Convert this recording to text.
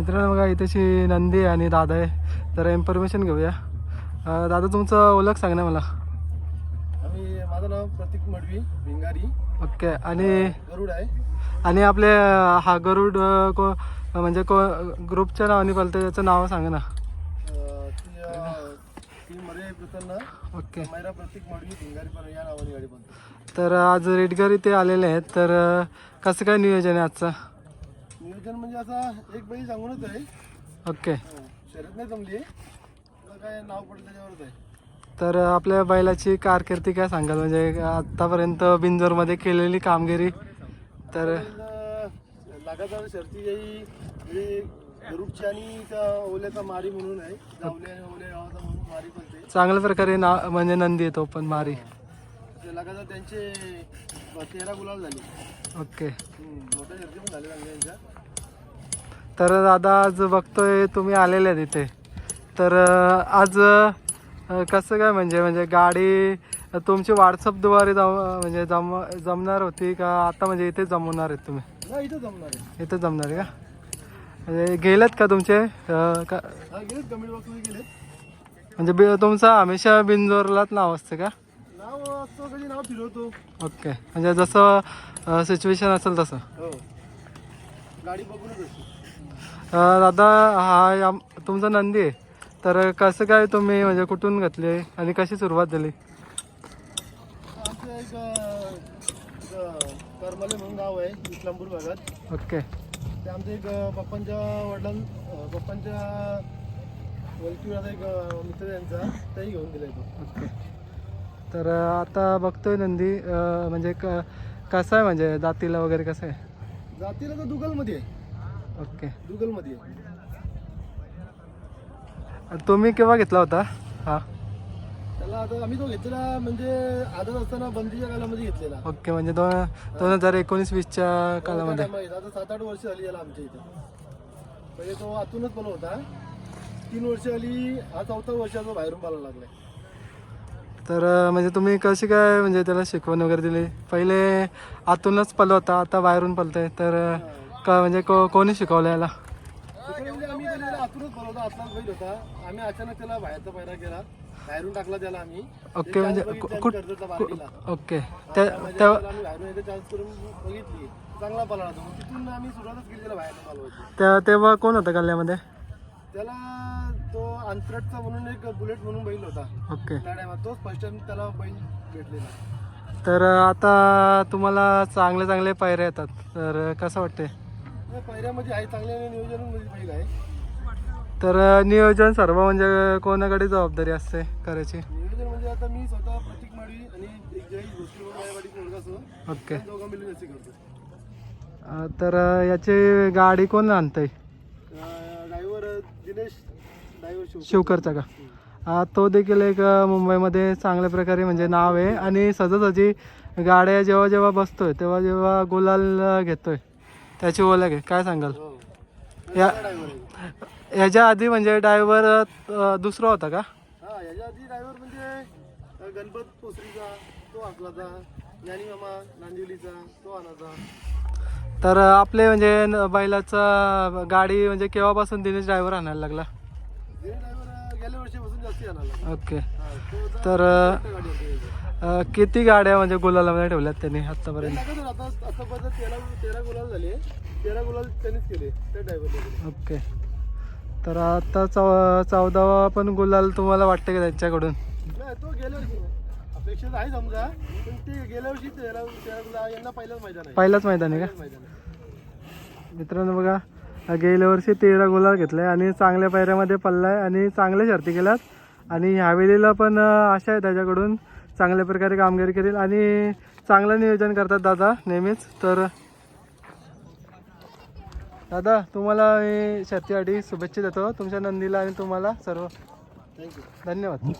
मित्रांनो बघा इथेची नंदी आहे आणि दादा आहे. तर इन्फॉर्मेशन घेऊया. दादा तुमचं ओळख सांग ना मला. आम्ही माझं नाव प्रतीक मडवी भिंगारी. ओके आणि गरुड आहे. आणि आपले हा गरुड को म्हणजे को ग्रुपच्या नावाने पलते त्याचं नाव सांगा ना. ओके. तर आज रेडगर इथे आलेले आहेत. तर कसं काय नियोजन आहे आजचं? नियोजन म्हणजे असा एक बैल सांगूनच आहे. ओके. हं, शर्यत नाही जमली तुला काय नाव पडलं त्याच्यावरच आहे. तर आपल्या बैलाची कारकिर्दी काय सांगाल? म्हणजे आत्तापर्यंत बिंजोरमध्ये केलेली कामगिरी. तर लागाचा शर्ती जाई म्हणजे गरुडची आणि त्या ओल्याचा मारी म्हणून आहे. जावले आणि ओले गावाचा म्हणून मारी पण ते चांगल्या प्रकारे ना म्हणजे नंदी येतो पण मारी. ते लागाचा त्यांचे तेरा गुलाल झाले. ओके. हं, मोठ्या शर्ती पण झाल्या चांगल्या त्यांच्या तर दादा आज बघतोय तुम्ही आलेले आहेत इथे. तर आज कसं काय म्हणजे म्हणजे गाडी तुमची व्हॉट्सअपद्वारे जम म्हणजे जम जमणार होती का आता म्हणजे इथे जमवणार आहेत तुम्ही? इथं जमणार आहे. इथे जमणार आहे का? म्हणजे गेलेत का तुमचे? का म्हणजे बि तुमचं हमेशा बिंजोरलाच नाव असतं का? नाव फिरवतो. ओके. म्हणजे जसं सिच्युएशन असेल तसं. हो. गाडी बघूनच दादा हा या तुमचा नंदी आहे. तर कसं काय तुम्ही म्हणजे कुठून घेतले आणि कशी सुरुवात झाली? करमले म्हणून गाव आहे इस्लामपूर भागात. ओके. ते आमचं एक पप्पांच्या वडिलां पप्पांच्या वलकीवर एक मित्र त्यांचा त्याही घेऊन दिलाय तो ओके. तर आता बघतोय नंदी म्हणजे क कसं आहे म्हणजे दातीला वगैरे कसं आहे? जातीला तर दुगलमध्ये आहे. ओके. दुगलमध्ये आहे तुम्ही केव्हा घेतला होता? हा. त्याला आता आम्ही तो घेतलेला म्हणजे आदत असताना बंदीच्या कालामध्ये घेतलेला. ओके म्हणजे दोन दोन हजार एकोणीस वीसच्या कालामध्ये. time आता सात आठ वर्ष झाली याला आमच्या इथे. पहिले तो आतूनच पण होता. तीन वर्ष आली हा चौथा वर्षाचा बाहेरून पाला लागलाय. तर म्हणजे तुम्ही कशी काय म्हणजे त्याला शिकवण वगैरे दिली? पहिले आतूनच पल होता आता बाहेरून पलतंय तर अं, का म्हणजे को कोणी शिकवलं याला? तिकडे म्हणजे आम्ही त्याला आतूनच बनवता आतलाच बैल होता आम्ही अचानक त्याला बाहेरचा पैरा केला बाहेरून टाकला त्याला आम्ही. ओके म्हणजे कु- कुठ कर्जतला. ओके. त्या त्यामध्ये त्या आम्ही बाहेरून एकदा चान्स करून बघितली. चांगला पळाला तो. मग तिथून आम्ही सुरुवातच केली त्याला बाहेरचा पालवायची त्या तेव्हा कोण होतं कल्ल्यामध्ये त्याला तो अंतरटचा म्हणून एक बुलेट म्हणून बैल होता. ओके. त्या टायमात तोच फर्स्ट टाइम त्याला बैल भेटलेला. तर आता तुम्हाला चांगले चांगले पायऱ्या येतात. तर कसं वाटते आहे चांगल्या आहे. तर नियोजन सर्व म्हणजे कोणाकडे जबाबदारी असते करायची? नियोजन म्हणजे आता मी स्वतः प्रतीक माळी आणि ओके. तर याची गाडी कोण आणतंय? ड्रायव्हर दिनेश ड्रायव्हर शिव शिवकरचा का? तो देखील एक मुंबईमध्ये चांगल्या प्रकारे म्हणजे नाव आहे आणि सहजासहजी गाड्या जेव्हा जेव्हा बसतोय तेव्हा जेव्हा गुलाल घेतोय. त्याची ओळख आहे. काय सांगाल? या याच्या आधी म्हणजे ड्रायव्हर दुसरा होता का? हा याच्या आधी ड्रायव्हर म्हणजे अं, गणपत पोसरीचा तो आकलाचा ज्ञानी मामा नांदिवलीचा तो आणाचा तर आपले म्हणजे बैलाचा गाडी म्हणजे केव्हापासून दिनेश ड्रायव्हर आणायला लागला? गेल्या वर्षीपासून जास्ती ओके. तर अं, किती गाड्या म्हणजे गुलालामध्ये ठेवल्यात त्यांनी आतापर्यंत लागत होतं आता आतापर्यंत तेरा तेरा गुलाल झाले. तेरा गुलाल त्यांनीच केले त्या ड्रायव्हरने ओके. तर आता चौ चौदावा पण गुलाल तुम्हाला वाटते का त्यांच्याकडून? नाही तो गेल्या वर्षी अपेक्षित आहे समजा पण ते गेल्या वर्षी तेरा तेरा गुलाल यांना पहिलाच मैदान आहे. पहिलाच मैदान आहे का? पहिलंच मैदान आहे. मित्रांनो बघा हा गेल्या वर्षी तेरा गुलाल घेतलाय आणि चांगल्या पायऱ्यामध्ये पल्लाय आणि चांगल्या शर्ती केल्यात. आणि ह्यावेळेला पण अं, आशा आहे त्याच्याकडून. चांगल्या प्रकारे कामगिरी करेल आणि चांगलं नियोजन करतात दादा नेहमीच. तर दादा तुम्हाला मी शर्तीसाठी शुभेच्छा देतो. तुमच्या नंदीला आणि तुम्हाला सर्व. धन्यवाद.